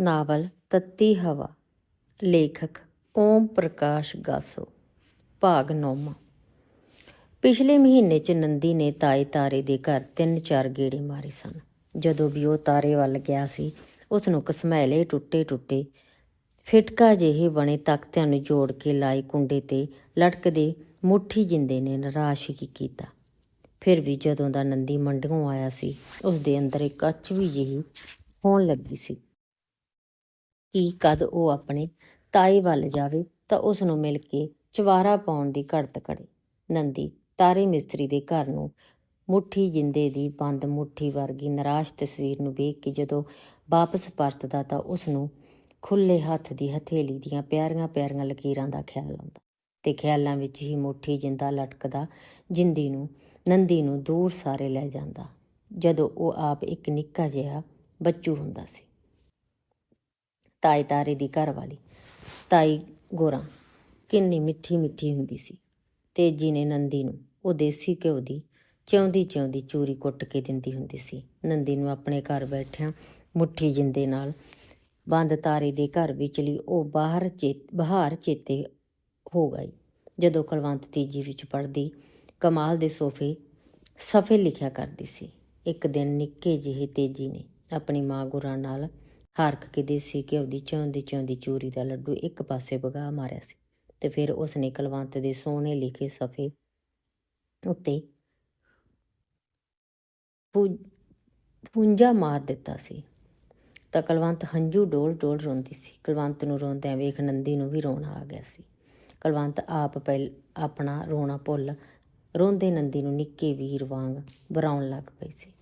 Novel ਤੱਤੀ ਹਵਾ। ਲੇਖਕ ਓਮ ਪ੍ਰਕਾਸ਼ ਗਾਸੋ। ਭਾਗ 9 ਪਿਛਲੇ ਮਹੀਨੇ ਚ ਨੰਦੀ ਨੇ ਤਾਏ ਤਾਰੇ ਦੇ ਘਰ ਤਿੰਨ ਚਾਰ ਗੇੜੇ ਮਾਰੇ ਸਨ। ਜਦੋਂ ਵੀ ਉਹ ਤਾਰੇ ਵੱਲ ਗਿਆ ਸੀ ਉਸ ਨੂੰ ਕਸਮੈਲੇ ਟੁੱਟੇ ਟੁੱਟੇ ਫਿਟਕਾ ਜਿਹੇ ਬਣੇ ਤਖਤਿਆਂ ਨੂੰ ਜੋੜ ਕੇ ਲਾਏ ਕੁੰਡੇ ਤੇ ਲਟਕਦੇ ਮੁੱਠੀ ਜਿੰਦੇ ਨੇ ਨਿਰਾਸ਼ ਹੀ ਕੀਤਾ। ਫਿਰ ਵੀ ਜਦੋਂ ਦਾ ਨੰਦੀ ਮੰਡੀੋਂ ਆਇਆ ਸੀ ਉਸ ਦੇ ਅੰਦਰ ਇੱਕ ਅਚਵੀ ਜਿਹੀ ਹੋਣ ਲੱਗੀ ਸੀ। ਕਿ ਕਦ ਉਹ ਆਪਣੇ ਤਾਏ ਵੱਲ ਜਾਵੇ ਤਾਂ ਉਸ ਨੂੰ ਮਿਲ ਕੇ ਚਵਾਰਾ ਪਾਉਣ ਦੀ ਘੜਤ ਕੜੇ। ਨੰਦੀ ਤਾਰੇ ਮਿਸਤਰੀ ਦੇ ਘਰ ਨੂੰ ਮੁੱਠੀ ਜਿੰਦੇ ਦੀ ਬੰਦ ਮੁੱਠੀ ਵਰਗੀ ਨਿਰਾਸ਼ ਤਸਵੀਰ ਨੂੰ ਵੇਖ ਕੇ ਜਦੋਂ ਵਾਪਸ ਪਰਤਦਾ ਤਾਂ ਉਸ ਨੂੰ ਖੁੱਲੇ ਹੱਥ ਦੀ ਹਥੇਲੀ ਦੀਆਂ ਪਿਆਰੀਆਂ ਪਿਆਰੀਆਂ ਲਕੀਰਾਂ ਦਾ ਖਿਆਲ ਆਉਂਦਾ ਤੇ ਖਿਆਲਾਂ ਵਿੱਚ ਹੀ ਮੁੱਠੀ ਜਿੰਦਾ ਲਟਕਦਾ ਜਿੰਦੀ ਨੂੰ, ਨੰਦੀ ਨੂੰ ਦੂਰ ਸਾਰੇ ਲੈ ਜਾਂਦਾ। ਜਦੋਂ ਉਹ ਆਪ ਇੱਕ ਨਿੱਕਾ ਜਿਹਾ ਬੱਚੂ ਹੁੰਦਾ ਸੀ ਤਾਏ ਤਾਰੇ ਦੀ ਘਰ ਵਾਲੀ, ਤਾਈ ਗੋਰਾ, ਕਿੰਨੀ ਮਿੱਠੀ ਮਿੱਠੀ ਹੁੰਦੀ ਸੀ। ਤੇਜੀ ਨੇ ਨੰਦੀ ਨੂੰ, ਉਹ ਦੇਸੀ ਘਿਓ ਦੀ ਚੌਂਦੀ ਚੌਂਦੀ ਚੂਰੀ ਕੁੱਟ ਕੇ ਦਿੰਦੀ ਹੁੰਦੀ ਸੀ। ਨੰਦੀ ਨੂੰ ਆਪਣੇ ਘਰ ਬੈਠਿਆਂ ਮੁੱਠੀ ਜਿੰਦੇ ਨਾਲ ਬੰਦ ਤਾਰੇ ਦੇ ਘਰ ਵਿਚਲੀ ਉਹ ਬਾਹਰ ਚੇਤ ਬਹਾਰ ਚੇਤੇ ਹੋ ਗਈ। ਜਦੋਂ ਕਲਵੰਤ ਤੀਜੀ ਵਿੱਚ ਪੜਦੀ ਕਮਾਲ ਦੇ ਸੋਫੇ ਸਫੇ ਲਿਖਿਆ ਕਰਦੀ ਸੀ। ਇੱਕ ਦਿਨ ਨਿੱਕੇ ਜਿਹੇ ਤੇਜੀ ਨੇ ਆਪਣੀ ਮਾਂ ਗੁਰਾਂ ਨਾਲ ਹਾਰਕ ਕੇ ਦੇਸੀ ਘਿਓ ਦੀ ਚੌਂਦੀ ਚੌਂਦੀ ਚੂਰੀ ਦਾ ਲੱਡੂ ਇੱਕ ਪਾਸੇ ਵਗਾ ਮਾਰਿਆ ਸੀ। ਤੇ ਫਿਰ ਉਸ ਨੇ ਕਲਵੰਤ ਦੇ ਸੋਹਣੇ ਲਿਖੇ ਸਫੇ ਉੱਤੇ ਪੁੰਜਾ ਮਾਰ ਦਿੱਤਾ ਸੀ। ਤਾਂ ਕਲਵੰਤ ਹੰਝੂ ਡੋਲ ਡੋਲ ਰੋਂਦੀ ਸੀ। ਕਲਵੰਤ ਨੂੰ ਰੋਂਦਿਆਂ ਵੇਖ ਨੰਦੀ ਨੂੰ ਵੀ ਰੋਣਾ ਆ ਗਿਆ ਸੀ। ਕਲਵੰਤ ਆਪ ਪਹਿਲ, ਆਪਣਾ ਰੋਣਾ ਭੁੱਲ ਰੋਂਦੇ ਨੰਦੀ ਨੂੰ ਨਿੱਕੇ ਵੀਰ ਵਾਂਗ ਬਰਾਉਣ ਲੱਗ ਪਈ ਸੀ।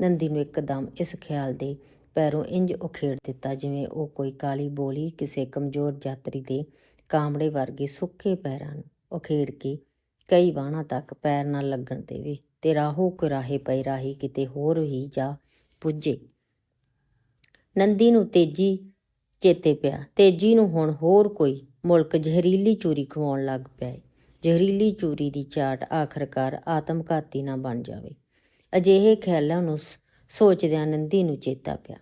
ਨੰਦੀ ਨੂੰ ਇੱਕਦਮ ਇਸ ਖਿਆਲ ਦੇ ਪੈਰੋਂ ਇੰਜ ਉਖੇੜ ਦਿੱਤਾ ਜਿਵੇਂ ਉਹ ਕੋਈ ਕਾਲੀ ਬੋਲੀ ਕਿਸੇ ਕਮਜ਼ੋਰ ਯਾਤਰੀ ਦੇ ਕਾਮੜੇ ਵਰਗੇ ਸੁੱਕੇ ਪੈਰਾਂ ਨੂੰ ਉਖੇੜ ਕੇ ਕਈ ਵਾਹਣਾ ਤੱਕ ਪੈਰ ਨਾਲ ਲੱਗਣ ਦੇਵੇ ਤੇ ਰਾਹੋ ਕੁਰਾਹੇ ਪਈ ਰਾਹੀ ਕਿਤੇ ਹੋਰ ਹੀ ਜਾ ਪੁੱਜੇ। ਨੰਦੀ ਨੂੰ ਤੇਜੀ ਚੇਤੇ ਪਿਆ। ਤੇਜੀ ਨੂੰ ਹੁਣ ਹੋਰ ਕੋਈ ਮੁਲਕ ਜ਼ਹਿਰੀਲੀ ਚੂਰੀ ਖਵਾਉਣ ਲੱਗ ਪਿਆ ਜ਼ਹਿਰੀਲੀ ਚੂਰੀ ਦੀ ਚਾਟ ਆਖਰਕਾਰ ਆਤਮਘਾਤੀ ਨਾ ਬਣ ਜਾਵੇ। ਅਜਿਹੇ ਖਿਆਲਾਂ ਨੂੰ ਸੋਚਦਿਆਂ ਨੰਦੀ ਨੂੰ ਚੇਤਾ ਪਿਆ।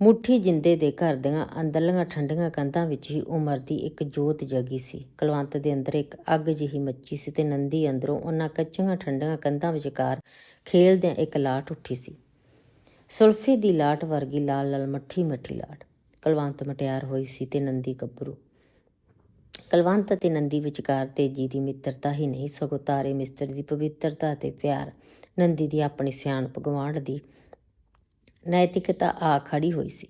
ਮੁੱਠੀ ਜਿੰਦੇ ਦੇ ਘਰ ਦੀਆਂ ਅੰਦਰਲੀਆਂ ਠੰਡੀਆਂ ਕੰਧਾਂ ਵਿੱਚ ਹੀ ਉਮਰ ਦੀ ਇੱਕ ਜੋਤ ਜਗੀ ਸੀ। ਕਲਵੰਤ ਦੇ ਅੰਦਰ ਇੱਕ ਅੱਗ ਜਿਹੀ ਮੱਚੀ ਸੀ ਤੇ ਨੰਦੀ ਅੰਦਰੋਂ ਉਹਨਾਂ ਕੱਚੀਆਂ ਠੰਡੀਆਂ ਕੰਧਾਂ ਵਿਚਕਾਰ ਖੇਲਦਿਆਂ ਇੱਕ ਲਾਟ ਉੱਠੀ ਸੀ। ਸੁਲਫੇ ਦੀ ਲਾਟ ਵਰਗੀ ਲਾਲ ਲਾਲ ਮੱਠੀ ਮੱਠੀ ਲਾਟ। ਕਲਵੰਤ ਮਟਿਆਰ ਹੋਈ ਸੀ ਤੇ ਨੰਦੀ ਗੱਭਰੂ। ਕਲਵੰਤ ਅਤੇ ਨੰਦੀ ਵਿਚਕਾਰ ਤੇਜੀ ਦੀ ਮਿੱਤਰਤਾ ਹੀ ਨਹੀਂ, ਸਗੋਂ ਤਾਰੇ ਮਿਸਤਰ ਦੀ ਪਵਿੱਤਰਤਾ ਤੇ ਪਿਆਰ। ਨੰਦੀ ਦੀ ਆਪਣੀ ਸਿਆਣਪ ਗਵਾਂਢ ਦੀ ਨੈਤਿਕਤਾ ਆ ਖੜੀ ਹੋਈ ਸੀ।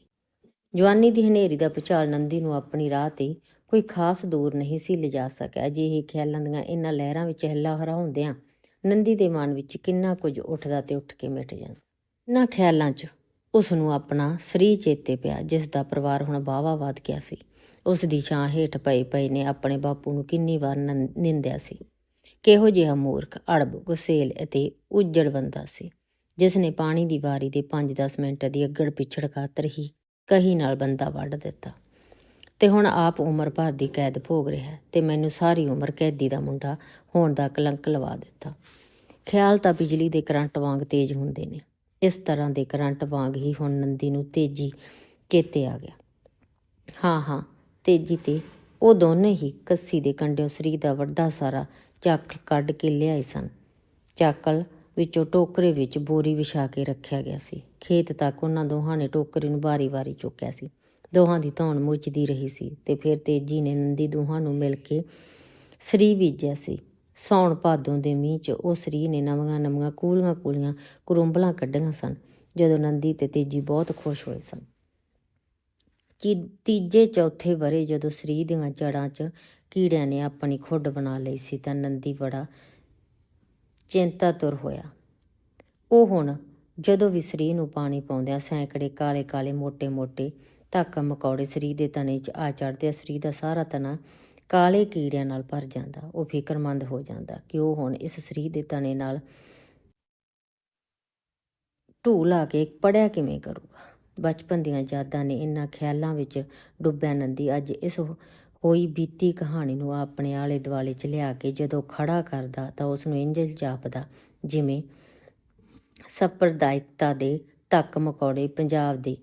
ਜਵਾਨੀ ਦੀ ਹਨੇਰੀ ਦਾ ਪੁਚਾਲ ਨੰਦੀ ਨੂੰ ਆਪਣੀ ਰਾਹ ਤੇ ਕੋਈ ਖਾਸ ਦੂਰ ਨਹੀਂ ਸੀ ਲਿਜਾ ਸਕਿਆ। ਅਜਿਹੇ ਖਿਆਲਾਂ ਦੀਆਂ ਇਹਨਾਂ ਲਹਿਰਾਂ ਵਿੱਚ ਹਿੱਲਾ ਹਰਾਉਂਦਿਆਂ ਨੰਦੀ ਦੇ ਮਨ ਵਿੱਚ ਕਿੰਨਾ ਕੁਝ ਉੱਠਦਾ ਤੇ ਉੱਠ ਕੇ ਮਿਟ ਜਾਂਦਾ। ਇਹਨਾਂ ਖਿਆਲਾਂ 'ਚ ਉਸ ਨੂੰ ਆਪਣਾ ਸਰੀ ਚੇਤੇ ਪਿਆ, ਜਿਸ ਦਾ ਪਰਿਵਾਰ ਹੁਣ ਬਾਵਾ ਵੱਧ ਗਿਆ ਸੀ। ਉਸ ਦੀ ਛਾਂ ਹੇਠ ਪਏ ਪਏ ਨੇ ਆਪਣੇ ਬਾਪੂ ਨੂੰ ਕਿੰਨੀ ਵਾਰ ਨਿੰਦਿਆ ਸੀ। ਕਿਹੋ ਜਿਹਾ ਮੂਰਖ, ਅੜਬ, ਗੁਸੇਲ ਅਤੇ ਉਜੜ ਬੰਦਾ ਸੀ। ਜਿਸ ਨੇ ਪਾਣੀ ਦੀ ਵਾਰੀ ਦੇ 5-10 ਮਿੰਟ ਦੀ ਅੱਗੜ ਪਿਛੜ ਖਾਤਰ ਹੀ ਕਹੀ ਨਾਲ ਬੰਦਾ ਵੱਢ ਦਿੱਤਾ। ਤੇ ਹੁਣ ਆਪ ਉਮਰ ਭਰ ਦੀ ਕੈਦ ਭੋਗ ਰਿਹਾ ਤੇ ਮੈਨੂੰ ਸਾਰੀ ਉਮਰ ਕੈਦੀ ਦਾ ਮੁੰਡਾ ਹੋਣ ਦਾ ਕਲੰਕ ਲਵਾ ਦਿੱਤਾ। ਖਿਆਲ ਤਾਂ ਬਿਜਲੀ ਦੇ ਕਰੰਟ ਵਾਂਗ ਤੇਜ਼ ਹੁੰਦੇ ਨੇ। ਇਸ ਤਰ੍ਹਾਂ ਦੇ ਕਰੰਟ ਵਾਂਗ ਹੀ ਹੁਣ ਨੰਦੀ ਨੂੰ ਤੇਜੀ ਚੇਤੇ ਆ ਗਿਆ। ਹਾਂ ਹਾਂ, ਤੇਜੀ ਤੇ ਉਹ ਦੋਨੇ ਹੀ ਕੱਸੀ ਦੇ ਕੰਢਿਓ ਸਰੀ ਦਾ ਵੱਡਾ ਸਾਰਾ ਚਾਕਲ ਕੱਢ ਕੇ ਲਿਆਏ ਸਨ। ਚਾਕਲ ਵਿੱਚੋਂ ਟੋਕਰੇ ਵਿੱਚ ਬੋਰੀ ਵਿਛਾ ਕੇ ਰੱਖਿਆ ਗਿਆ ਸੀ। ਖੇਤ ਤੱਕ ਉਹਨਾਂ ਦੋਹਾਂ ਨੇ ਟੋਕਰੇ ਨੂੰ ਵਾਰੀ-ਵਾਰੀ ਚੁੱਕਿਆ ਸੀ। ਦੋਹਾਂ ਦੀ ਧੌਣ ਮੁੱਚਦੀ ਰਹੀ ਸੀ ਤੇ ਫਿਰ ਤੇਜੀ ਨੇ ਨੰਦੀ ਦੋਹਾਂ ਨੂੰ ਮਿਲ ਕੇ ਸਰੀ ਬੀਜਿਆ ਸੀ। ਸੌਣ ਭਾਦੋਂ ਦੇ ਮੀਂਹ 'ਚ ਉਹ ਸਰੀ ਨੇ ਨਵੀਆਂ ਨਵੀਆਂ ਕੂਲੀਆਂ ਕੂਲੀਆਂ ਕਰੁੰਬਲਾਂ ਕੱਢੀਆਂ ਸਨ, ਜਦੋਂ ਨੰਦੀ ਤੇ ਤੇਜੀ ਬਹੁਤ ਖੁਸ਼ ਹੋਏ ਸਨ। ਕਿ ਤੀਜੇ ਚੌਥੇ ਵਰੇ ਜਦੋਂ ਸਰੀ ਦੀਆਂ ਜੜਾਂ 'ਚ ਕੀੜਿਆਂ ਨੇ ਆਪਣੀ ਖੁੱਡ ਬਣਾ ਲਈ ਸੀ ਤਾਂ ਨੰਦੀ ਬੜਾ ਚਿੰਤਾ ਤੁਰ ਹੋਇਆ। ਉਹ ਹੁਣ ਜਦੋਂ ਵੀ ਸਰੀਰ ਨੂੰ ਪਾਣੀ ਪਾਉਂਦਿਆਂ ਸੈਂਕੜੇ ਕਾਲੇ-ਕਾਲੇ ਮੋٹے-ਮੋٹے ਧੱਕ ਮਕੌੜੇ ਸਰੀਰ ਦੇ ਤਣੇ 'ਚ ਆ ਚੜਦੇ ਸਰੀਰ ਦਾ ਸਾਰਾ ਤਣਾ ਕਾਲੇ ਕੀੜਿਆਂ ਨਾਲ ਭਰ ਜਾਂਦਾ। ਉਹ ਫਿਕਰਮੰਦ ਹੋ ਜਾਂਦਾ ਕਿ ਉਹ ਹੁਣ ਇਸ ਸਰੀਰ ਦੇ ਤਣੇ ਨਾਲ ਢੂ ਲਾ ਕੇ ਪੜਿਆ ਕਿਵੇਂ ਕਰੂਗਾ। ਬਚਪਨ ਦੀਆਂ ਯਾਦਾਂ ਨੇ ਇਨ੍ਹਾਂ ਖਿਆਲਾਂ ਵਿੱਚ ਡੁੱਬਿਆ ਨੰਦੀ। ਅੱਜ ਇਸ ਕੋਈ ਬੀਤੀ ਕਹਾਣੀ ਨੂੰ ਆਪਣੇ ਆਲੇ ਦੁਆਲੇ ਚ ਲਿਆ ਕੇ ਜਦੋਂ ਖੜਾ ਕਰਦਾ ਤਾਂ ਉਸ ਨੂੰ ਇੰਜ ਜਾਪਦਾ, ਜਿਵੇਂ ਸੰਪਰਦਾਇਕਤਾ ਦੇ ਤੱਕ ਮਕੌੜੇ ਪੰਜਾਬ ਦੇ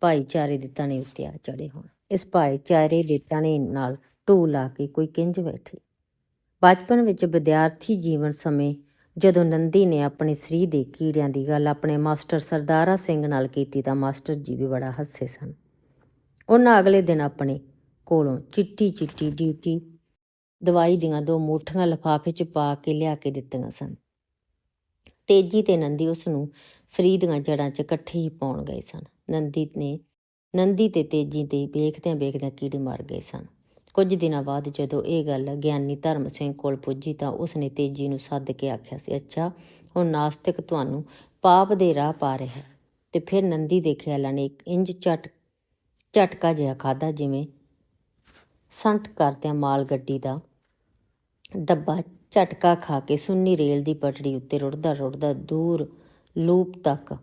ਭਾਈਚਾਰੇ ਦੇ ਤਣੇ ਉੱਤੇ ਆ ਚੜੇ ਹੋਣ। ਇਸ ਭਾਈਚਾਰੇ ਦੇ ਤਣੇ ਨਾਲ ਢੂ ਲਾ ਕੇ ਕੋਈ ਕਿੰਜ ਬੈਠੀ। ਬਚਪਨ ਵਿੱਚ ਵਿਦਿਆਰਥੀ ਜੀਵਨ ਸਮੇਂ ਜਦੋਂ ਨੰਦੀ ਨੇ ਆਪਣੇ ਸਰੀਰ ਦੇ ਕੀੜਿਆਂ ਦੀ ਗੱਲ ਆਪਣੇ ਮਾਸਟਰ ਸਰਦਾਰਾ ਸਿੰਘ ਨਾਲ ਕੀਤੀ ਤਾਂ ਮਾਸਟਰ ਜੀ ਵੀ ਬੜਾ ਹੱਸੇ ਸਨ। ਉਹਨਾਂ ਅਗਲੇ ਦਿਨ ਆਪਣੇ ਕੋਲੋਂ ਚਿੱਟੀ ਚਿੱਟੀ ਡਿਊਟੀ ਦਵਾਈ ਦੀਆਂ ਦੋ ਮੂਠੀਆਂ ਲਿਫਾਫੇ 'ਚ ਪਾ ਕੇ ਲਿਆ ਕੇ ਦਿੱਤੀਆਂ ਸਨ। ਤੇਜੀ ਤੇ ਨੰਦੀ ਉਸ ਨੂੰ ਸਰੀਰ ਦੀਆਂ ਜੜਾਂ 'ਚ ਇਕੱਠੇ ਹੀ ਪਾਉਣ ਗਏ ਸਨ। ਨੰਦੀ ਨੇ, ਨੰਦੀ ਤੇ ਤੇਜੀ ਤੇ ਵੇਖਦਿਆਂ ਵੇਖਦਿਆਂ ਕੀੜੇ ਮਾਰ ਗਏ ਸਨ। ਕੁਝ ਦਿਨਾਂ ਬਾਅਦ ਜਦੋਂ ਇਹ ਗੱਲ ਗਿਆਨੀ ਧਰਮ ਸਿੰਘ ਕੋਲ ਪੁੱਜੀ ਤਾਂ ਉਸਨੇ ਤੇਜੀ ਨੂੰ ਸੱਦ ਕੇ ਆਖਿਆ ਸੀ, ਅੱਛਾ, ਹੁਣ ਨਾਸਤਿਕ ਤੁਹਾਨੂੰ ਪਾਪ ਦੇ ਰਾਹ ਪਾ ਰਿਹਾ ਹੈ। ਤੇ ਫਿਰ ਨੰਦੀ ਦੇ ਖਿਆਲਾਂ ਨੇ ਇੱਕ ਇੰਜ ਝਟ, ਝਟਕਾ ਜਿਹਾ ਖਾਦਾ ਜਿਵੇਂ ਸੰਟ ਕਰਦਿਆਂ ਮਾਲ ਗੱਡੀ ਦਾ ਡੱਬਾ ਝਟਕਾ ਖਾ ਕੇ ਸੁੰਨੀ ਰੇਲ ਦੀ ਪਟੜੀ ਉੱਤੇ ਰੁੜਦਾ ਰੁੜਦਾ ਦੂਰ ਲੂਪ ਤੱਕ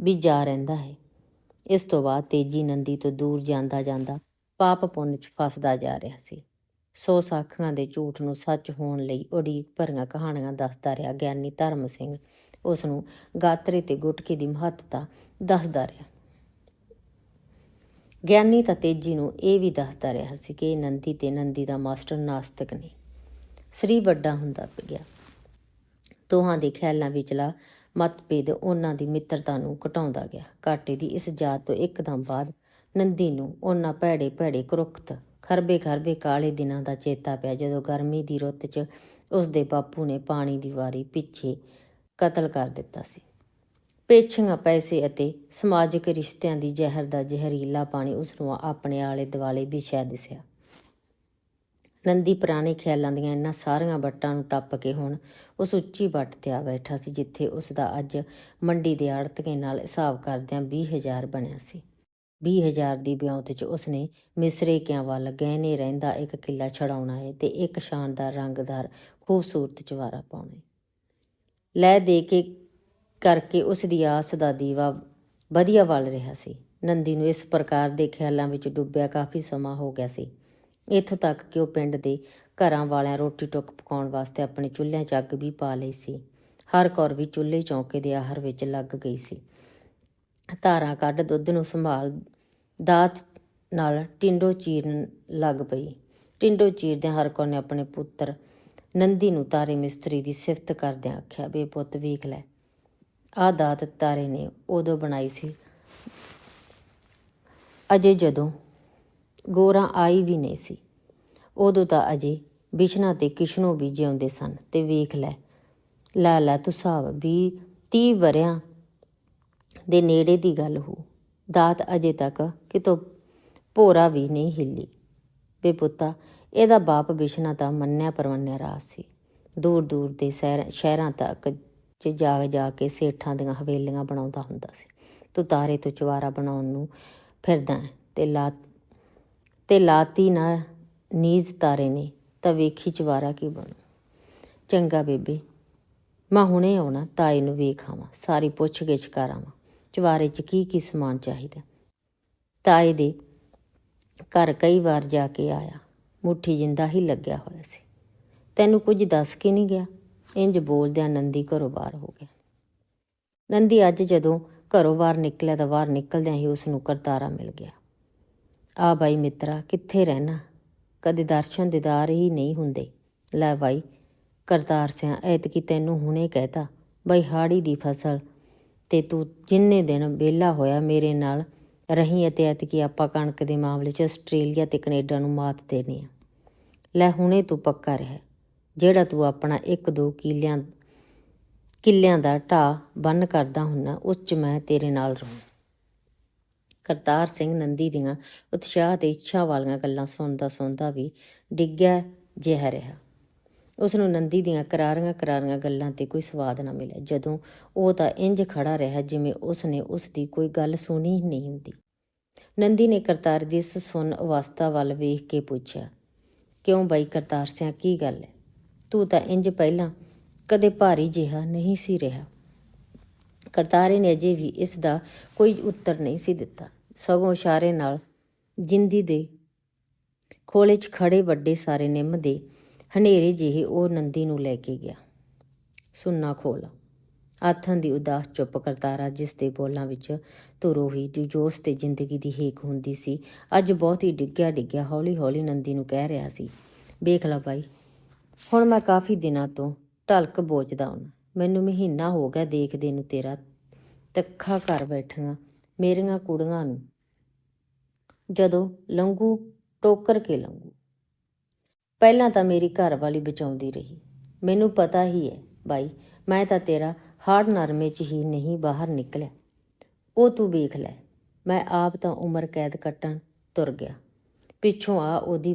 ਵੀ ਜਾ ਰਹਿੰਦਾ ਹੈ। ਇਸ ਤੋਂ ਬਾਅਦ ਤੇਜੀ ਨੰਦੀ ਤੋਂ ਦੂਰ ਜਾਂਦਾ ਜਾਂਦਾ ਪਾਪ ਪੁੰਨ ਚ ਫਸਦਾ ਜਾ ਰਿਹਾ ਸੀ। ਸੋ ਸਾਖੀਆਂ ਦੇ ਝੂਠ ਨੂੰ ਸੱਚ ਹੋਣ ਲਈ ਉਡੀਕ ਭਰੀਆਂ ਕਹਾਣੀਆਂ ਦੱਸਦਾ ਰਿਹਾ ਗਿਆਨੀ ਧਰਮ ਸਿੰਘ। ਉਸ ਨੂੰ ਗਾਤਰੇ ਤੇ ਗੁਟਕੇ ਦੀ ਮਹੱਤਤਾ ਦੱਸਦਾ ਰਿਹਾ। ਗਿਆਨੀ ਤਾਂ ਤੇਜੀ ਨੂੰ ਇਹ ਵੀ ਦੱਸਦਾ ਰਿਹਾ ਸੀ ਕਿ ਨੰਦੀ ਤੇ ਨੰਦੀ ਦਾ ਮਾਸਟਰ ਨਾਸਤਿਕ ਨੇ ਸ੍ਰੀ ਵੱਡਾ ਹੁੰਦਾ ਗਿਆ ਦੋਹਾਂ ਦੇ ਖਿਆਲਾਂ ਵਿਚਲਾ ਮਤਭੇਦ ਉਹਨਾਂ ਦੀ ਮਿੱਤਰਤਾ ਨੂੰ ਘਟਾਉਂਦਾ ਗਿਆ। ਘਾਟੇ ਦੀ ਇਸ ਜਾਤ ਤੋਂ ਇੱਕਦਮ ਬਾਅਦ ਨੰਦੀ ਨੂੰ ਉਹਨਾਂ ਭੈੜੇ ਭੈੜੇ ਕਰੁਖਤ ਖਰਬੇ ਖਰਬੇ ਕਾਲੇ ਦਿਨਾਂ ਦਾ ਚੇਤਾ ਪਿਆ ਜਦੋਂ ਗਰਮੀ ਦੀ ਰੁੱਤ 'ਚ ਉਸ ਦੇ ਬਾਪੂ ਨੇ ਪਾਣੀ ਦੀ ਵਾਰੀ ਪਿੱਛੇ ਕਤਲ ਕਰ ਦਿੱਤਾ ਸੀ। ਪੇਛੀਆਂ ਪੈਸੇ ਅਤੇ ਸਮਾਜਿਕ ਰਿਸ਼ਤਿਆਂ ਦੀ ਜ਼ਹਿਰ ਦਾ ਜ਼ਹਿਰੀਲਾ ਪਾਣੀ ਉਸ ਨੂੰ ਆਪਣੇ ਆਲੇ ਦੁਆਲੇ ਵਿਛਿਆ ਦਿਸਿਆ। ਨੰਦੀ ਪੁਰਾਣੇ ਖਿਆਲਾਂ ਦੀਆਂ ਇਹਨਾਂ ਸਾਰੀਆਂ ਵੱਟਾਂ ਨੂੰ ਟੱਪ ਕੇ ਹੁਣ ਉਸ ਉੱਚੀ ਵੱਟ ਤੇ ਆ ਬੈਠਾ ਸੀ, ਜਿੱਥੇ ਉਸ ਦਾ ਅੱਜ ਮੰਡੀ ਦੇ ਆੜਤਕੇ ਨਾਲ ਹਿਸਾਬ ਕਰਦਿਆਂ 20000 ਬਣਿਆ ਸੀ। 20000 ਦੀ ਵਿਉਂਤ 'ਚ ਉਸਨੇ ਮਿਸਰੇ ਕਿਆਂ ਵੱਲ ਗਹਿਣੇ ਰਹਿੰਦਾ ਇੱਕ ਕਿੱਲਾ ਛਡਾਉਣਾ ਹੈ ਤੇ ਇੱਕ ਸ਼ਾਨਦਾਰ ਰੰਗਦਾਰ ਖੂਬਸੂਰਤ ਚਵਾਰਾ ਪਾਉਣਾ। ਹੈ ਲੈ ਦੇ ਕੇ ਕਰਕੇ ਉਸ ਦੀ ਆਸ ਦਾ ਦੀਵਾ ਵਧੀਆ ਵੱਲ ਰਿਹਾ ਸੀ। ਨੰਦੀ ਨੂੰ ਇਸ ਪ੍ਰਕਾਰ ਦੇ ਖਿਆਲਾਂ ਵਿੱਚ ਡੁੱਬਿਆ ਕਾਫੀ ਸਮਾਂ ਹੋ ਗਿਆ ਸੀ। ਇੱਥੋਂ ਤੱਕ ਕਿ ਉਹ ਪਿੰਡ ਦੇ ਘਰਾਂ ਵਾਲਿਆਂ ਰੋਟੀ ਟੁੱਕ ਪਕਾਉਣ ਵਾਸਤੇ ਆਪਣੇ ਚੁੱਲ੍ਹਿਆਂ 'ਚ ਅੱਗ ਵੀ ਪਾ ਲਈ ਸੀ। ਹਰ ਕੌਰ ਵੀ ਚੁੱਲ੍ਹੇ ਚੌਂਕੇ ਦੇ ਆਹਰ ਵਿੱਚ ਲੱਗ ਗਈ ਸੀ। ਧਾਰਾਂ ਕੱਢ ਦੁੱਧ ਨੂੰ ਸੰਭਾਲ, ਦਾਤ ਨਾਲ ਟਿੰਡੋ ਚੀਰਨ ਲੱਗ ਪਈ। ਟਿੰਡੋ ਚੀਰਦਿਆਂ ਹਰ ਕੌਰ ਨੇ ਆਪਣੇ ਪੁੱਤਰ ਨੰਦੀ ਨੂੰ ਤਾਰੇ ਮਿਸਤਰੀ ਦੀ ਸਿਫਤ ਕਰਦਿਆਂ ਆਖਿਆ ਬੇ ਪੁੱਤ ਵੇਖ ਲੈ ਆਹ ਦਾਤ ਤਾਰੇ ਨੇ, ਉਦੋਂ ਬਣਾਈ ਸੀ। ਅਜੇ ਜਦੋਂ ਗੋਰਾ ਆਈ ਵੀ ਨਹੀਂ ਸੀ, ਉਦੋਂ ਤਾਂ ਅਜੇ ਬਿਸ਼ਨਾ ਤੇ ਕਿਸ਼ਨੋ ਵੀ ਜਿਉਂਦੇ ਸਨ ਤੇ ਵੇਖ ਲੈ। ਲੈ ਲੈ ਤੂੰ ਸਾਬ ਵੀ 30 ਵਰਿਆਂ ਦੇ ਨੇੜੇ ਦੀ ਗੱਲ ਹੋ। ਦਾਤ ਅਜੇ ਤੱਕ ਕਿਤੋਂ ਭੋਰਾ ਵੀ ਨਹੀਂ ਹਿੱਲੀ। ਬੇਪੁੱਤਾ ਇਹਦਾ ਬਾਪ ਬਿਸ਼ਨਾ ਤਾਂ ਮੰਨਿਆ ਪਰਵੰਨਿਆ ਰਾਸ ਸੀ। ਦੂਰ ਦੂਰ ਦੇ ਸ਼ਹਿਰ- ਸ਼ਹਿਰਾਂ ਤੱਕ ਚ ਜਾ ਜਾ ਕੇ ਸੇਠਾਂ ਦੀਆਂ ਹਵੇਲੀਆਂ ਬਣਾਉਂਦਾ ਹੁੰਦਾ ਸੀ। ਤੂੰ ਤਾਰੇ ਤੋਂ ਚਵਾਰਾ ਬਣਾਉਣ ਨੂੰ ਫਿਰਦਾ ਹੈ। ਤੇ ਲਾ ਤੇ ਲਾਤੀ ਨਾ ਨੀਜ਼ ਤਾਰੇ ਨੇ, ਤਾਂ ਵੇਖੀ ਚਵਾਰਾ ਕੀ ਬਣੂ। ਚੰਗਾ ਬੇਬੇ, ਮੈਂ ਹੁਣੇ ਆਉਣਾ, ਤਾਏ ਨੂੰ ਵੇਖ ਆਵਾਂ, ਸਾਰੀ ਪੁੱਛ ਗਿੱਛ ਕਰ ਆਵਾਂ ਚਵਾਰੇ 'ਚ ਕੀ ਕੀ ਸਮਾਨ ਚਾਹੀਦਾ ਤਾਏ ਦੇ ਘਰ ਕਈ ਵਾਰ ਜਾ ਕੇ ਆਇਆ, ਮੁੱਠੀ ਜਿੰਦਾ ਹੀ ਲੱਗਿਆ ਹੋਇਆ ਸੀ। ਤੈਨੂੰ ਕੁਝ ਦੱਸ ਕੇ ਨਹੀਂ ਗਿਆ? ਇੰਜ ਬੋਲਦਿਆਂ ਨੰਦੀ ਘਰੋਂ ਬਾਹਰ ਹੋ ਗਿਆ। ਨੰਦੀ ਅੱਜ ਜਦੋਂ ਘਰੋਂ ਬਾਹਰ ਨਿਕਲਿਆ ਤਾਂ ਬਾਹਰ ਨਿਕਲਦਿਆਂ ਹੀ ਉਸ ਨੂੰ ਕਰਤਾਰਾ ਮਿਲ ਗਿਆ। ਆ ਬਾਈ ਮਿੱਤਰਾ, ਕਿੱਥੇ ਰਹਿਣਾ? ਕਦੇ ਦਰਸ਼ਨ ਦੀਦਾਰ ਹੀ ਨਹੀਂ ਹੁੰਦੇ। ਲੈ ਬਾਈ, ਕਰਤਾਰ ਸਿਆ, ਐਤਕੀ ਤੈਨੂੰ ਹੁਣੇ ਕਹਿਤਾ, ਬਈ ਹਾੜੀ ਦੀ ਫਸਲ ਤੇ ਤੂੰ ਜਿੰਨੇ ਦਿਨ ਵਿਹਲਾ ਹੋਇਆ ਮੇਰੇ ਨਾਲ ਰਹੀ ਅਤੇ ਐਤਕੀ ਆਪਾਂ ਕਣਕ ਦੇ ਮਾਮਲੇ 'ਚ ਆਸਟ੍ਰੇਲੀਆ ਤੇ ਕੈਨੇਡਾ ਨੂੰ ਮਾਤ ਦੇਣੀ ਆ। ਲੈ ਹੁਣੇ ਤੂੰ ਪੱਕਾ ਰਹਿ। ਜਿਹੜਾ ਤੂੰ ਆਪਣਾ ਇੱਕ ਦੋ ਕਿੱਲਿਆਂ ਕਿੱਲਿਆਂ ਦਾ ਢਾਹ ਬੰਨ ਕਰਦਾ ਹੁੰਨਾ, ਉਸ 'ਚ ਮੈਂ ਤੇਰੇ ਨਾਲ ਰਹੂੰ। ਕਰਤਾਰ ਸਿੰਘ ਨੰਦੀ ਦੀਆਂ ਉਤਸ਼ਾਹ ਤੇ ਇੱਛਾ ਵਾਲੀਆਂ ਗੱਲਾਂ ਸੁਣਦਾ ਸੁਣਦਾ ਵੀ ਡਿੱਗਿਆ ਜਿਹਾ ਰਿਹਾ। ਉਸ ਨੂੰ ਨੰਦੀ ਦੀਆਂ ਕਰਾਰੀਆਂ ਕਰਾਰੀਆਂ ਗੱਲਾਂ ਤੇ ਕੋਈ ਸਵਾਦ ਨਾ ਮਿਲਿਆ। ਜਦੋਂ ਉਹ ਤਾਂ ਇੰਜ ਖੜਾ ਰਿਹਾ ਜਿਵੇਂ ਉਸ ਨੇ ਉਸ ਦੀ ਕੋਈ ਗੱਲ ਸੁਣੀ ਹੀ ਨਹੀਂ ਹੁੰਦੀ। ਨੰਦੀ ਨੇ ਕਰਤਾਰ ਦੀ ਇਸ ਸੁਣ ਅਵਸਥਾ ਵੱਲ ਵੇਖ ਕੇ ਪੁੱਛਿਆ, ਕਿਉਂ ਬਾਈ ਕਰਤਾਰ ਸਿਆ, ਕੀ ਗੱਲ ਹੈ? ਤੂੰ ਤਾਂ ਇੰਜ ਪਹਿਲਾਂ ਕਦੇ ਭਾਰੀ ਜਿਹਾ ਨਹੀਂ ਸੀ ਰਿਹਾ। ਕਰਤਾਰੇ ਨੇ ਅਜੇ ਵੀ ਇਸ ਦਾ ਕੋਈ ਉੱਤਰ ਨਹੀਂ ਸੀ ਦਿੱਤਾ। ਸਗੋਂ ਇਸ਼ਾਰੇ ਨਾਲ ਜਿੰਦੀ ਦੇ ਖੋਲੇ 'ਚ ਖੜੇ ਵੱਡੇ ਸਾਰੇ ਨਿੰਮ ਦੇ ਹਨੇਰੇ ਜਿਹੇ ਉਹ ਨੰਦੀ ਨੂੰ ਲੈ ਕੇ ਗਿਆ। ਸੁੰਨਾ ਖੋਲ। ਆਥਣ ਦੀ ਉਦਾਸ ਚੁੱਪ ਕਰਤਾਰਾ ਜਿਸ ਦੇ ਬੋਲਾਂ ਵਿੱਚ ਧੁਰੋ ਹੀ ਜੋ ਜੋਸ਼ ਤੇ ਜ਼ਿੰਦਗੀ ਦੀ ਹੇਕ ਹੁੰਦੀ ਸੀ, ਅੱਜ ਬਹੁਤ ਹੀ ਡਿੱਗਿਆ ਡਿੱਗਿਆ ਹੌਲੀ ਹੌਲੀ ਨੰਦੀ ਨੂੰ ਕਹਿ ਰਿਹਾ ਸੀ, ਵੇਖ ਲੈ ਬਾਈ ਹੁਣ ਮੈਂ ਕਾਫੀ ਦਿਨਾਂ ਤੋਂ ਢਲਕ ਬੋਝਦਾ ਹਾਂ ਮੈਨੂੰ ਮਹੀਨਾ ਹੋ ਗਿਆ ਦੇਖਦੇ ਨੂੰ ਤੇਰਾ ਤੱਖਾ ਘਰ ਬੈਠੀਆਂ, ਮੇਰੀਆਂ ਕੁੜੀਆਂ ਨੂੰ। ਜਦੋਂ ਲੰਗੂ ਟੋਕਰ ਕੇ ਲੰਗੂ ਪਹਿਲਾਂ ਤਾਂ ਮੇਰੀ ਘਰ ਵਾਲੀ ਬਚਾਉਂਦੀ ਰਹੀ। ਮੈਨੂੰ ਪਤਾ ਹੀ ਹੈ, ਬਾਈ, ਮੈਂ ਤਾਂ ਤੇਰਾ ਹਾੜ ਨਰਮੇ ਚ ਹੀ ਨਹੀਂ ਬਾਹਰ ਨਿਕਲਿਆ। ਉਹ ਤੂੰ ਵੇਖ ਲੈ, ਮੈਂ ਆਪ ਤਾਂ ਉਮਰ ਕੈਦ ਕੱਟਣ ਤੁਰ ਗਿਆ। ਪਿੱਛੋਂ ਆ ਉਹਦੀ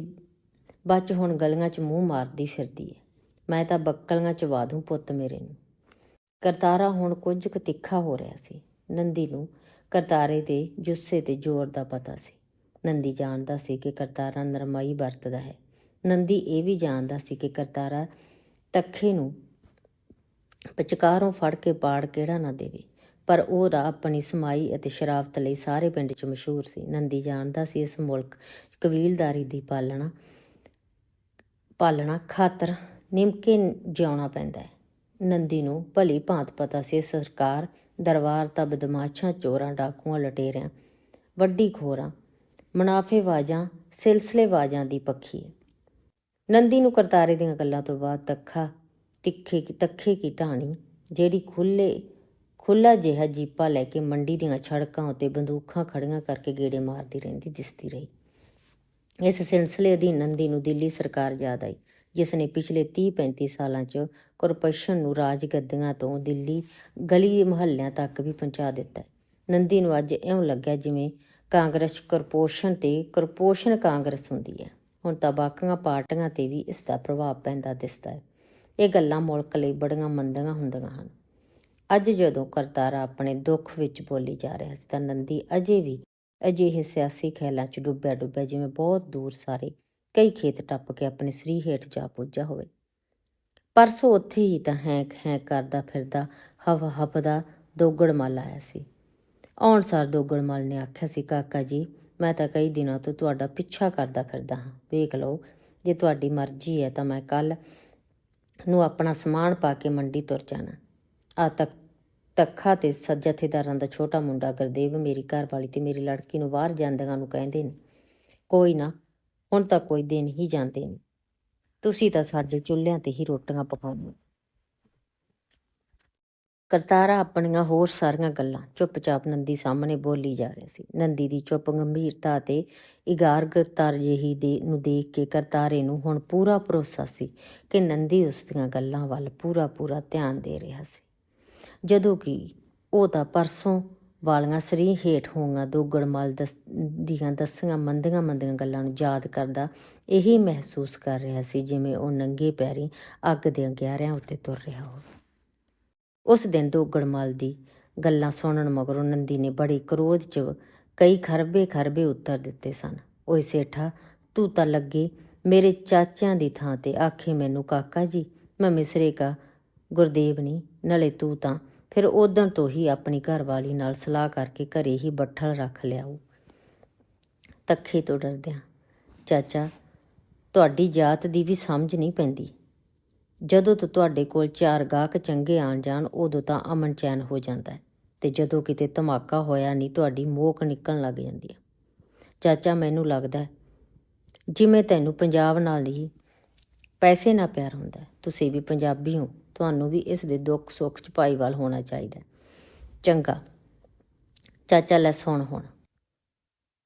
ਬੱਚ ਹੁਣ ਗਲੀਆਂ 'ਚ ਮੂੰਹ ਮਾਰਦੀ ਫਿਰਦੀ ਹੈ ਮੈਂ ਤਾਂ ਬੱਕਲੀਆਂ 'ਚ ਵਾਦੂ ਪੁੱਤ ਮੇਰੇ ਨੂੰ। ਕਰਤਾਰਾ ਹੁਣ ਕੁਝ ਕੁ ਤਿੱਖਾ ਹੋ ਰਿਹਾ ਸੀ। ਨੰਦੀ ਨੂੰ ਕਰਤਾਰੇ ਦੇ ਜੁੱਸੇ ਤੇ ਜ਼ੋਰ ਦਾ ਪਤਾ ਸੀ। ਨੰਦੀ ਜਾਣਦਾ ਸੀ ਕਿ ਕਰਤਾਰਾ ਨਰਮਾਈ ਵਰਤਦਾ ਹੈ। ਨੰਦੀ ਇਹ ਵੀ ਜਾਣਦਾ ਸੀ ਕਿ ਕਰਤਾਰਾ ਤੱਖੇ ਨੂੰ ਪਚਕਾਰੋਂ ਫੜ ਕੇ ਪਾੜ ਕਿਹੜਾ ਨਾ ਦੇਵੇ। ਪਰ ਉਹ ਰਾਹ ਆਪਣੀ ਸਮਾਈ ਅਤੇ ਸ਼ਰਾਫਤ ਲਈ ਸਾਰੇ ਪਿੰਡ 'ਚ ਮਸ਼ਹੂਰ ਸੀ। ਨੰਦੀ ਜਾਣਦਾ ਸੀ ਇਸ ਮੁਲਕ ਕਬੀਲਦਾਰੀ ਦੀ ਪਾਲਣਾ ਪਾਲਣਾ ਖਾਤਰ ਨਿਮਕੇ ਜਿਉਣਾ ਪੈਂਦਾ ਹੈ। ਨੰਦੀ ਨੂੰ ਭਲੀ ਭਾਂਤ ਪਤਾ ਸੀ, ਸਰਕਾਰ, ਦਰਬਾਰ ਤਾਂ ਬਦਮਾਸ਼ਾਂ ਚੋਰਾਂ, ਡਾਕੂਆਂ, ਲਟੇਰਿਆਂ, ਵੱਡੀ ਖੋਰਾਂ ਮੁਨਾਫੇਵਾਜ਼ਾਂ ਸਿਲਸਿਲੇਵਾਜ਼ਾਂ ਦੀ ਪੱਖੀ ਹੈ। ਨੰਦੀ ਨੂੰ ਕਰਤਾਰੇ ਦੀਆਂ ਗੱਲਾਂ ਤੋਂ ਬਾਅਦ ਤੱਖਾ, ਤਿੱਖੇ ਤੱਖੇ ਕੀ ਢਾਣੀ, ਜਿਹੜੀ ਖੁੱਲੇ, ਖੁੱਲਾ ਜਿਹਾ ਜੀਪਾ ਲੈ ਕੇ ਮੰਡੀ ਦੀਆਂ ਸੜਕਾਂ ਉੱਤੇ ਬੰਦੂਕਾਂ ਖੜੀਆਂ ਕਰਕੇ ਗੇੜੇ ਮਾਰਦੀ ਰਹਿੰਦੀ, ਦਿਸਦੀ ਰਹੀ। ਇਸ ਸਿਲਸਿਲੇ ਅਧੀਨ ਨੰਦੀ ਨੂੰ ਦਿੱਲੀ ਸਰਕਾਰ ਯਾਦ ਆਈ, ਜਿਸ ਨੇ ਪਿਛਲੇ 30-35 ਸਾਲਾਂ 'ਚ ਕਾਰਪੋਰੇਸ਼ਨ ਨੂੰ ਰਾਜ ਗੱਦੀਆਂ ਤੋਂ ਦਿੱਲੀ ਗਲੀ ਮੁਹੱਲਿਆਂ ਤੱਕ ਵੀ ਪਹੁੰਚਾ ਦਿੱਤਾ ਨੰਦੀ ਨੂੰ ਅੱਜ ਇਉਂ ਲੱਗਿਆ ਜਿਵੇਂ ਕਾਂਗਰਸ ਕਾਰਪੋਰੇਸ਼ਨ ਤੇ ਕਾਰਪੋਰੇਸ਼ਨ ਕਾਂਗਰਸ ਹੁੰਦੀ ਹੈ। ਹੁਣ ਤਾਂ ਬਾਕੀਆਂ ਪਾਰਟੀਆਂ ਤੇ ਵੀ ਇਸ ਦਾ ਪ੍ਰਭਾਵ ਪੈਂਦਾ ਦਿਸਦਾ ਹੈ। ਇਹ ਗੱਲਾਂ ਮੁਲਕ ਲਈ ਬੜੀਆਂ ਮੰਦੀਆਂ ਹੁੰਦੀਆਂ ਹਨ। ਅੱਜ ਜਦੋਂ ਕਰਤਾਰਾ ਆਪਣੇ ਦੁੱਖ ਵਿੱਚ ਬੋਲੀ ਜਾ ਰਿਹਾ ਸੀ ਤਾਂ ਨੰਦੀ ਅਜੇ ਵੀ ਅਜਿਹੇ ਸਿਆਸੀ ਖਿਆਲਾਂ 'ਚ ਡੁੱਬਿਆ ਡੁੱਬਿਆ ਜਿਵੇਂ ਬਹੁਤ ਦੂਰ ਸਾਰੇ ਕਈ ਖੇਤ ਟੱਪ ਕੇ ਆਪਣੇ ਸਰੀ ਹੇਠ ਜਾ ਪੁੱਜਾ ਹੋਵੇ। ਪਰਸੋਂ ਉੱਥੇ ਹੀ ਤਾਂ ਹੈਂਕ ਹੈਂਕ ਕਰਦਾ ਫਿਰਦਾ ਹਵਾ ਹੱਪਦਾ ਦੋਗੜਮਲ ਆਇਆ ਸੀ। ਆਉਣ ਸਾਰ ਦੋਗੜਮਲ ਨੇ ਆਖਿਆ ਸੀ, ਕਾਕਾ ਜੀ, ਮੈਂ ਤਾਂ ਕਈ ਦਿਨਾਂ ਤੋਂ ਤੁਹਾਡਾ ਪਿੱਛਾ ਕਰਦਾ ਫਿਰਦਾ ਹਾਂ। ਵੇਖ ਲਓ, ਜੇ ਤੁਹਾਡੀ ਮਰਜ਼ੀ ਹੈ ਤਾਂ ਮੈਂ ਕੱਲ ਨੂੰ ਆਪਣਾ ਸਮਾਨ ਪਾ ਕੇ ਮੰਡੀ ਤੁਰ ਜਾਣਾ। ਆ ਤੱਕ ਤੱਖਾ ਤੇ ਜਥੇਦਾਰਾਂ ਦਾ ਛੋਟਾ ਮੁੰਡਾ ਗੁਰਦੇਵ ਮੇਰੀ ਘਰਵਾਲੀ ਤੇ ਮੇਰੀ ਲੜਕੀ ਨੂੰ ਬਾਹਰ ਜਾਂਦਿਆਂ ਨੂੰ ਕਹਿੰਦੇ ਨੇ, ਕੋਈ ਨਾ, ਹੁਣ ਤਾਂ ਕੋਈ ਦਿਨ ਹੀ ਜਾਂਦੇ ਨੇ। ਤੁਸੀਂ ਤਾਂ ਸਾਡੇ ਚੁੱਲ੍ਹਿਆਂ ਤੇ ਹੀ ਰੋਟੀਆਂ ਪਕਾਉਂਦੇ ਕਰਤਾਰਾ ਆਪਣੀਆਂ ਹੋਰ ਸਾਰੀਆਂ ਗੱਲਾਂ ਚੁੱਪਚਾਪ ਨੰਦੀ ਸਾਹਮਣੇ ਬੋਲੀ ਜਾ ਰਿਹਾ ਸੀ। ਨੰਦੀ ਦੀ ਚੁੱਪ ਗੰਭੀਰਤਾ ਤੇ ਇਗਾਰਗਤਾ ਜਿਹੀ ਦੇ ਨੂੰ ਦੇਖ ਕੇ ਕਰਤਾਰੇ ਨੂੰ ਹੁਣ ਪੂਰਾ ਭਰੋਸਾ ਸੀ ਕਿ ਨੰਦੀ ਉਸ ਦੀਆਂ ਗੱਲਾਂ ਵੱਲ ਪੂਰਾ ਪੂਰਾ ਧਿਆਨ ਦੇ ਰਿਹਾ ਸੀ। ਜਦੋਂ ਕਿ ਉਹ ਤਾਂ ਪਰਸੋਂ ਵਾਲੀਆਂ ਸਰੀ ਹੇਠ ਹੋਈਆਂ ਦੋਗੜਮਲ ਦਸ, ਦੀਆਂ ਦੱਸੀਆਂ ਮੰਦੀਆਂ ਮੰਦੀਆਂ ਗੱਲਾਂ ਨੂੰ ਯਾਦ ਕਰਦਾ ਇਹੀ ਮਹਿਸੂਸ ਕਰ ਰਿਹਾ ਸੀ ਜਿਵੇਂ ਉਹ ਨੰਗੇ ਪੈਰੀ ਅੱਗ ਦੇ ਅੰਗਿਆਰਿਆਂ ਉੱਤੇ ਤੁਰ ਰਿਹਾ ਹੋਵੇ। ਉਸ ਦਿਨ ਦੋਗੜਮਲ ਦੀ ਗੱਲਾਂ ਸੁਣਨ ਮਗਰੋਂ ਨੰਦੀ ਨੇ ਬੜੀ ਕਰੋਧ 'ਚ ਕਈ ਖਰਬੇ ਖਰਬੇ ਉੱਤਰ ਦਿੱਤੇ ਸਨ। ਓਏ ਸੇਠਾ, ਤੂੰ ਤਾਂ ਲੱਗੇ ਮੇਰੇ ਚਾਚਿਆਂ ਦੀ ਥਾਂ ਤੇ ਆਖੇ ਮੈਨੂੰ ਕਾਕਾ ਜੀ, ਮੈਂ ਮਿਸਰੇ ਕਾ ਗੁਰਦੇਵ ਨਹੀਂ ਨਲੇ ਤੂੰ ਤਾਂ ਫਿਰ ਉਦੋਂ ਤੋਂ ਹੀ ਆਪਣੀ ਘਰਵਾਲੀ ਨਾਲ ਸਲਾਹ ਕਰਕੇ ਘਰੇ ਹੀ ਬੱਠਲ ਰੱਖ ਲਿਆਓ ਤੱਖੇ ਤੋਂ ਡਰਦਿਆਂ, ਚਾਚਾ, ਤੁਹਾਡੀ ਜਾਤ ਦੀ ਵੀ ਸਮਝ ਨਹੀਂ ਪੈਂਦੀ। ਜਦੋਂ ਤੋਂ ਤੁਹਾਡੇ ਕੋਲ ਚਾਰ ਗਾਹਕ ਚੰਗੇ ਆਣ ਜਾਣ, ਉਦੋਂ ਤਾਂ ਅਮਨ ਚੈਨ ਹੋ ਜਾਂਦਾ ਹੈ ਤੇ ਜਦੋਂ ਕਿਤੇ ਧਮਾਕਾ ਹੋਇਆ ਨਹੀਂ, ਤੁਹਾਡੀ ਮੋਕ ਨਿਕਲਣ ਲੱਗ ਜਾਂਦੀ ਹੈ। ਚਾਚਾ, ਮੈਨੂੰ ਲੱਗਦਾ ਜਿਵੇਂ ਤੈਨੂੰ ਪੰਜਾਬ ਨਾਲ ਹੀ ਪੈਸੇ ਨਾਲ ਪਿਆਰ ਹੁੰਦਾ ਤੁਸੀਂ ਵੀ ਪੰਜਾਬੀ ਹੋ। ਤੁਹਾਨੂੰ ਵੀ ਇਸ ਦੇ ਦੁੱਖ ਸੁੱਖ ਚ ਭਾਈਵਾਲ ਹੋਣਾ ਚਾਹੀਦਾ। ਚੰਗਾ। ਚਾਚਾ ਲੈ ਸੁਣ ਹੁਣ।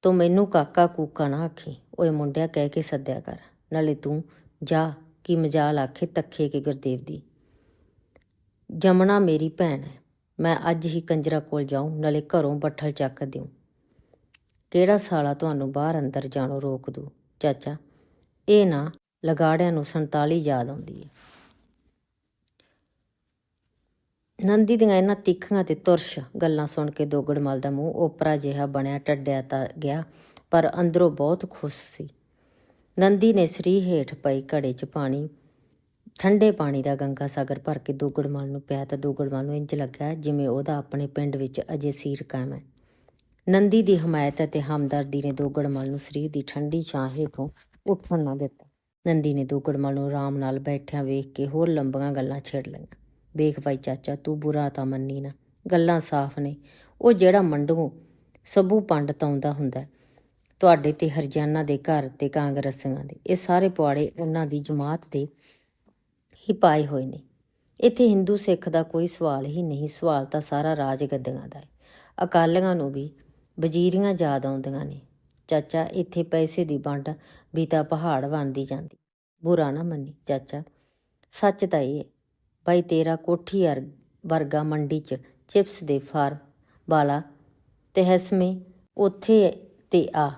ਤੂੰ ਮੈਨੂੰ ਕਾਕਾ ਕੂਕਾ ਨਾ ਆਖੀ। ਓਏ ਮੁੰਡਿਆ ਕਹਿ ਕੇ ਸੱਦਿਆ ਕਰ। ਨਾਲੇ ਤੂੰ ਜਾ, ਕੀ ਮਜਾਲ ਆਖੇ ਤੱਖੇ ਕੇ ਗੁਰਦੇਵ ਦੀ। ਜਮਣਾ ਮੇਰੀ ਭੈਣ ਹੈ। ਮੈਂ ਅੱਜ ਹੀ ਕੰਜਰਾ ਕੋਲ ਜਾਉਂ ਨਾਲੇ ਘਰੋਂ ਬੱਠਲ ਚੱਕ ਦਿਉ ਕਿਹੜਾ ਸਾਲਾ ਤੁਹਾਨੂੰ ਬਾਹਰ ਅੰਦਰ ਜਾਣੋਂ ਰੋਕ ਦੂ? ਚਾਚਾ, ਇਹ ਨਾ ਲਗਾੜਿਆਂ ਨੂੰ 47 ਯਾਦ ਆਉਂਦੀ ਹੈ। ਨੰਦੀ ਦੀਆਂ ਇਹਨਾਂ ਤਿੱਖੀਆਂ ਤੇ ਤੁਰਸ਼ ਗੱਲਾਂ ਸੁਣ ਕੇ ਦੋਗੜਮਲ ਦਾ ਮੂੰਹ ਓਪਰਾ ਜਿਹਾ ਬਣਿਆ, ਟੱਡਿਆ ਤਾਂ ਗਿਆ, ਪਰ ਅੰਦਰੋਂ ਬਹੁਤ ਖੁਸ਼ ਸੀ। ਨੰਦੀ ਨੇ ਸਰੀ ਹੇਠ ਪਈ ਘੜੇ 'ਚ ਪਾਣੀ, ਠੰਡੇ ਪਾਣੀ ਦਾ ਗੰਗਾ ਸਾਗਰ ਭਰ ਕੇ ਦੋਗੜਮਲ ਨੂੰ ਪਿਆ ਤਾਂ ਦੋਗੜਮਲ ਨੂੰ ਇੰਜ ਲੱਗਾ ਜਿਵੇਂ ਉਹਦਾ ਆਪਣੇ ਪਿੰਡ ਵਿੱਚ ਅਜੇ ਸੀਰ ਕਾਇਮ ਹੈ। ਨੰਦੀ ਦੀ ਹਮਾਇਤ ਅਤੇ ਹਮਦਰਦੀ ਨੇ ਦੋਗੜਮਲ ਨੂੰ ਸਰੀਰ ਦੀ ਠੰਡੀ ਛਾਂ ਹੇਠੋਂ ਉੱਠਣ ਨਾ ਦਿੱਤਾ। ਨੰਦੀ ਨੇ ਦੋਗੜਮਲ ਨੂੰ ਆਰਾਮ ਨਾਲ ਬੈਠਿਆਂ ਵੇਖ ਕੇ ਹੋਰ ਲੰਬੀਆਂ ਗੱਲਾਂ ਛੇੜ ਲਈਆਂ। ਵੇਖ ਭਾਈ ਚਾਚਾ, ਤੂੰ ਬੁਰਾ ਤਾਂ ਮੰਨੀ ਨਾ। ਗੱਲਾਂ ਸਾਫ਼ ਨੇ। ਉਹ ਜਿਹੜਾ ਮੰਡੂ, ਸਭੂ ਪੰਡਤ ਆਉਂਦਾ ਹੁੰਦਾ ਤੁਹਾਡੇ ਤੇ ਹਰਜਾਨਾ ਦੇ ਘਰ ਤੇ ਕਾਂਗਰਸੀਆਂ ਦੇ। ਇਹ ਸਾਰੇ ਪੁਆੜੇ ਉਹਨਾਂ ਦੀ ਜਮਾਤ ਦੇ ਹੀ ਪਾਏ ਹੋਏ ਨੇ। ਇੱਥੇ ਹਿੰਦੂ ਸਿੱਖ ਦਾ ਕੋਈ ਸਵਾਲ ਹੀ ਨਹੀਂ। ਸਵਾਲ ਤਾਂ ਸਾਰਾ ਰਾਜ ਗੱਦੀਆਂ ਦਾ ਹੈ। ਅਕਾਲੀਆਂ ਨੂੰ ਵੀ ਵਜ਼ੀਰੀਆਂ ਯਾਦ ਆਉਂਦੀਆਂ ਨੇ। ਚਾਚਾ, ਇੱਥੇ ਪੈਸੇ ਦੀ ਵੰਡ ਵੀ ਤਾਂ ਪਹਾੜ ਬਣਦੀ ਜਾਂਦੀ। ਬੁਰਾ ਨਾ ਮੰਨੀ ਚਾਚਾ। ਸੱਚ ਤਾਂ ਇਹ ਹੈ ਤੇਰਾ ਕੋਠੀ ਅਰ- ਵਰਗਾ ਮੰਡੀ 'ਚ ਚਿਪਸ ਦੇ ਫਾਰ ਵਾਲਾ ਤਹਿਸਮੇ ਉੱਥੇ ਤੇ ਆ।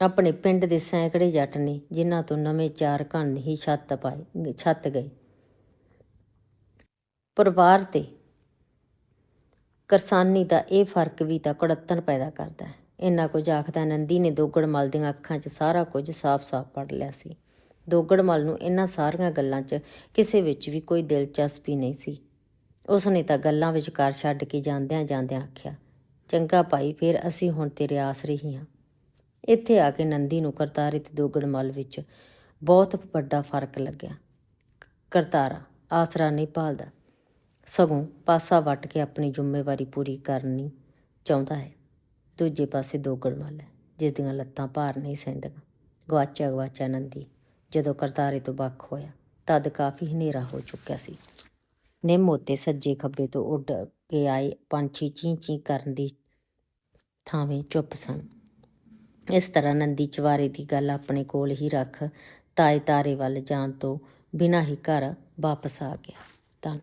ਆਪਣੇ ਪਿੰਡ ਦੇ ਸੈਂਕੜੇ ਜੱਟ ਨੇ ਜਿਨ੍ਹਾਂ ਤੋਂ ਨਵੇਂ ਚਾਰ ਘਣ ਹੀ ਛੱਤ ਪਾਏ, ਛੱਤ ਗਏ। ਪਰਿਵਾਰ ਤੇ ਕਰਸਾਨੀ ਦਾ ਇਹ ਫ਼ਰਕ ਵੀ ਤਾਂ ਕੁੜੱਤਣ ਪੈਦਾ ਕਰਦਾ ਹੈ। ਇੰਨਾ ਕੁਝ ਆਖਦਾ, ਨੰਦੀ ਨੇ ਦੋਗੜ ਮਲ ਦੀਆਂ ਅੱਖਾਂ 'ਚ ਸਾਰਾ ਕੁਝ ਸਾਫ਼-ਸਾਫ਼ ਪੜ ਲਿਆ ਸੀ। ਦੋਗੜਮਲ ਨੂੰ ਇਹਨਾਂ ਸਾਰੀਆਂ ਗੱਲਾਂ 'ਚ ਕਿਸੇ ਵਿੱਚ ਵੀ ਕੋਈ ਦਿਲਚਸਪੀ ਨਹੀਂ ਸੀ। ਉਸ ਨੇ ਤਾਂ ਗੱਲਾਂ ਵਿਚਕਾਰ ਛੱਡ ਕੇ ਜਾਂਦਿਆਂ ਜਾਂਦਿਆਂ ਆਖਿਆ, ਚੰਗਾ ਭਾਈ, ਫਿਰ ਅਸੀਂ ਹੁਣ ਤੇਰੇ ਆਸਰੇ ਹੀ ਹਾਂ ਇੱਥੇ ਆ ਕੇ ਨੰਦੀ ਨੂੰ ਕਰਤਾਰੇ ਤੇ ਦੋਗੜਮਲ ਵਿੱਚ ਬਹੁਤ ਵੱਡਾ ਫ਼ਰਕ ਲੱਗਿਆ। ਕਰਤਾਰਾ, ਆਸਰਾ ਨਹੀਂ ਭਾਲਦਾ। ਸਗੋਂ ਪਾਸਾ ਵੱਟ ਕੇ ਆਪਣੀ ਜ਼ਿੰਮੇਵਾਰੀ ਪੂਰੀ ਕਰਨੀ ਚਾਹੁੰਦਾ ਹੈ। ਦੂਜੇ ਪਾਸੇ ਦੋਗੜਮਲ ਹੈ ਜਿਸ ਦੀਆਂ ਲੱਤਾਂ ਭਾਰ ਨਹੀਂ ਸਹਿੰਦੀਆਂ। ਗਵਾਚਾ ਗਵਾਚਾ ਨੰਦੀ ਜਦੋਂ ਕਰਤਾਰੇ ਤੋਂ ਵੱਖ ਹੋਇਆ, ਤਦ ਕਾਫੀ ਹਨੇਰਾ ਹੋ ਚੁੱਕਿਆ ਸੀ। ਨਿੰਮ ਸੱਜੇ ਖੱਬੇ ਤੋਂ ਉੱਡ ਕੇ ਆਏ ਪੰਛੀ ਚੀਂ ਚੀਂ ਕਰਨ ਦੀ ਥਾਵੇਂ ਚੁੱਪ ਸਨ। ਇਸ ਤਰ੍ਹਾਂ ਨੰਦੀ ਚਵਾਰੇ ਦੀ ਗੱਲ ਆਪਣੇ ਕੋਲ ਹੀ ਰੱਖ ਤਾਏ ਤਾਰੇ ਵੱਲ ਜਾਣ ਤੋਂ ਬਿਨਾਂ ਹੀ ਘਰ ਵਾਪਸ ਆ ਗਿਆ। ਤਾਂ